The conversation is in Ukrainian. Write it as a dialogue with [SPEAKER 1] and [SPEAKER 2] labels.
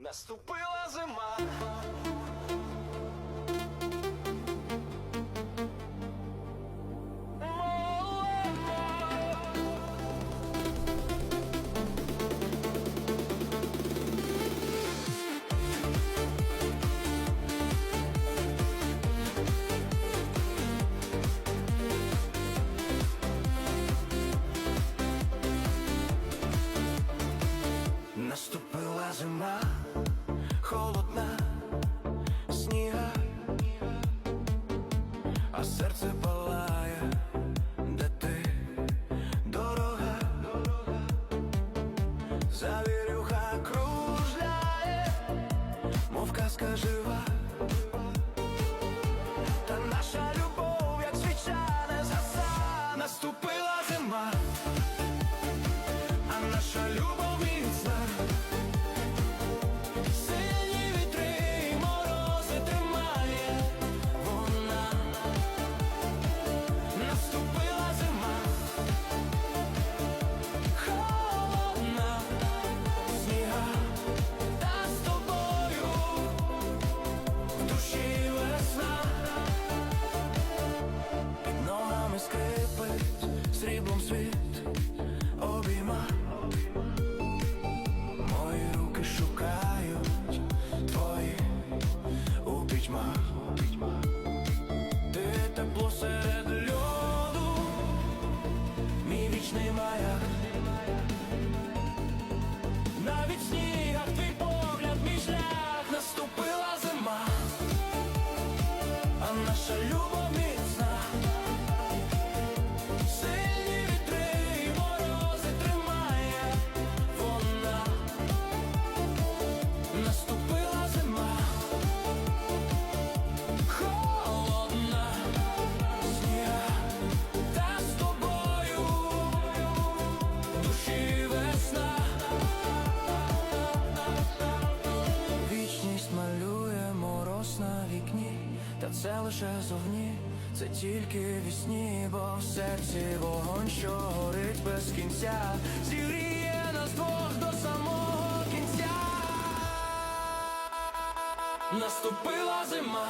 [SPEAKER 1] Наступила зима. Холодна, сніга, а серце палає, де ти? Дорога, завірюха кружляє, мов казка жива, та наша любов, як свіча не наступила зима, а наша любов та це лише зовні, це тільки вісні, бо в серці вогонь, що горить без кінця, зігріє нас двох до самого кінця. Наступила зима,